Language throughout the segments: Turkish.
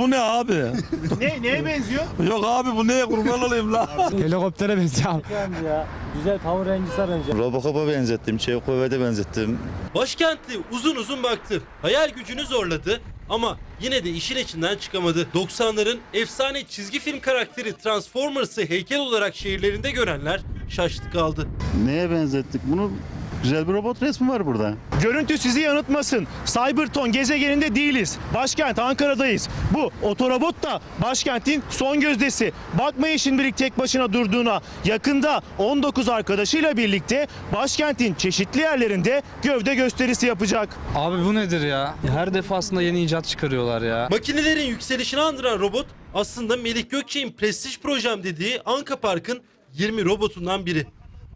Bu ne abi? Ne, neye benziyor? Yok abi bu neye kurban olayım la? Helikoptere benziyor abi. ya. Güzel Power Rangers'a benziyor. Robocop'a benzettim, Çevkovet'e benzettim. Başkentli uzun uzun baktı. Hayal gücünü zorladı ama yine de işin içinden çıkamadı. 90'ların efsane çizgi film karakteri Transformers'ı heykel olarak şehirlerinde görenler şaştı kaldı. Neye benzettik bunu? Güzel bir robot resmi var burada. Görüntü sizi yanıltmasın. Cyberton gezegeninde değiliz. Başkent Ankara'dayız. Bu otorobot da başkentin son gözdesi. Bakmayın şimdilik tek başına durduğuna. Yakında 19 arkadaşıyla birlikte başkentin çeşitli yerlerinde gövde gösterisi yapacak. Abi bu nedir ya? Her defasında yeni icat çıkarıyorlar ya. Makinelerin yükselişini andıran robot aslında Melik Gökçe'nin prestij projem dediği Anka Park'ın 20 robotundan biri.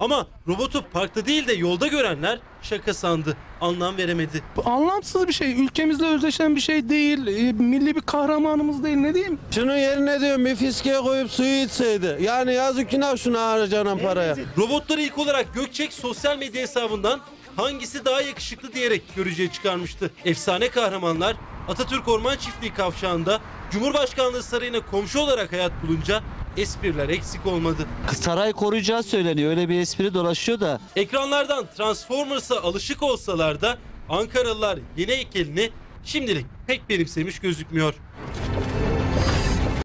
Ama robotu parkta değil de yolda görenler şaka sandı, anlam veremedi. anlamsız bir şey. Ülkemizle özdeşen bir şey değil. e, milli bir kahramanımız değil ne diyeyim? Şunun yerine diyorum bir fiskeye koyup suyu içseydi. Yani yazık günah şuna harcanan paraya. Robotları ilk olarak Gökçek sosyal medya hesabından hangisi daha yakışıklı diyerek görücüye çıkarmıştı. Efsane kahramanlar Atatürk Orman Çiftliği kavşağında Cumhurbaşkanlığı Sarayı'na komşu olarak hayat bulunca espriler eksik olmadı. Saray koruyacağı söyleniyor. Öyle bir espri dolaşıyor da. Ekranlardan Transformers'a alışık olsalar da Ankaralılar yeni heykelini şimdilik pek benimsemiş gözükmüyor.